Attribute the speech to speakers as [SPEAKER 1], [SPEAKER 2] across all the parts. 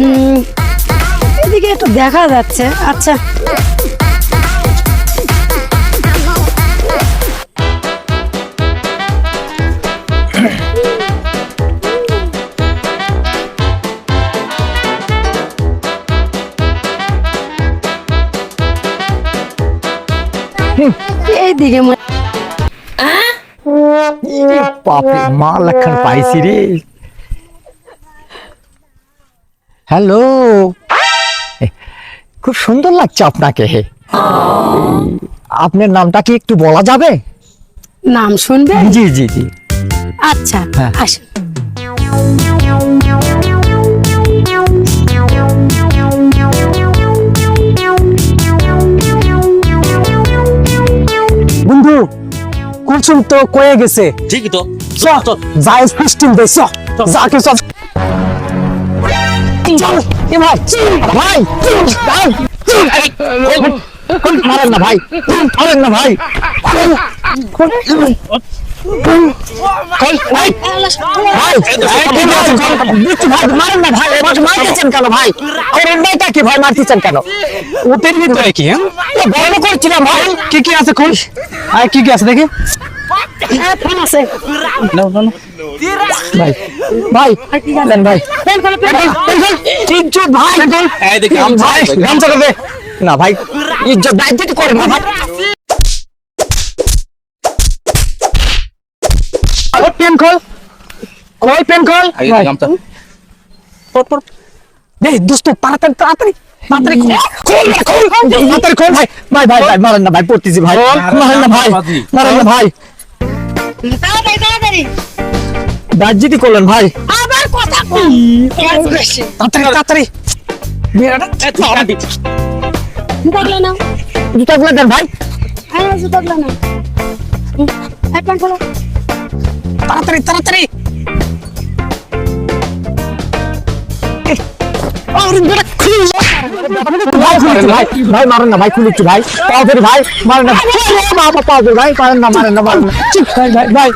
[SPEAKER 1] উম, এদিকে একটু দেখা যাচ্ছে। আচ্ছা। এইদিকে মনে-
[SPEAKER 2] বাপরে মাল এখন পাইছি রে। হ্যালো। খুব সুন্দর লাগছে আপনাকে আপনার নামটা কি একটু বলা যাবে?
[SPEAKER 1] নাম শুনবে?
[SPEAKER 2] জি জি জি।
[SPEAKER 1] আচ্ছা
[SPEAKER 2] হ্যাঁ।
[SPEAKER 1] আসুন।
[SPEAKER 2] বন্ধু কুলসুম তো কয়ে গেছে।
[SPEAKER 3] ঠিকই তো।
[SPEAKER 2] যাই ফিস্টিন দে চ যাকে চ চল। এ ভাই মারেন না ভাই মারেন না ভাই। ভাই ভাই মারেন না ভাই মারতেছেন কেন ভাই? আমার অন্যায়টা কি ভাই মারতেছেন কেন?
[SPEAKER 4] ওদের ভিতরে কি হ্যাঁ?
[SPEAKER 2] করছিলাম ভাই।
[SPEAKER 4] কি কি আছে খুল আর কি কি আছে দেখি।
[SPEAKER 1] ফোন আছে
[SPEAKER 4] নাও নাও।
[SPEAKER 2] ভাই ভাই দেন ভাই ইজ্জত ভাই ভাই গামছা দেবে না ভাই ইজ্জত দায়িত্ব করে না ভাই পেন খোল ওই পেন খোল ভাই, দোস্ত তাড়াতাড়ি তাড়াতাড়ি ভাই ভাই ভাই ভাই মারেন না ভাই পড়তেছি ভাই মারেন না ভাই মারেন না ভাই
[SPEAKER 1] তাড়াতাড়ি তাড়াতাড়ি।
[SPEAKER 2] দার্জিটি করলেন ভাই।
[SPEAKER 1] আবার কথা কম।
[SPEAKER 2] তাড়াতাড়ি তাড়াতাড়ি। মেয়েটা
[SPEAKER 1] জুতাগুলো নাও।
[SPEAKER 2] জুতাগুলো দেন ভাই।
[SPEAKER 1] হ্যাঁ জুতাগুলো নাও। এই প্যান্ট খোলো।
[SPEAKER 2] তাড়াতাড়ি তাড়াতাড়ি। আরে বেটা খুল ভাই মারেন না ভাই ভাই ভাই মারেন না ভাই না মারেন না মারেন ভাই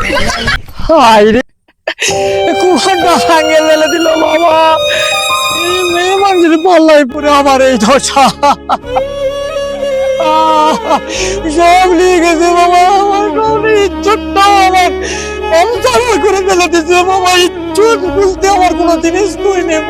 [SPEAKER 2] আমার কোনো জিনিস কই নেই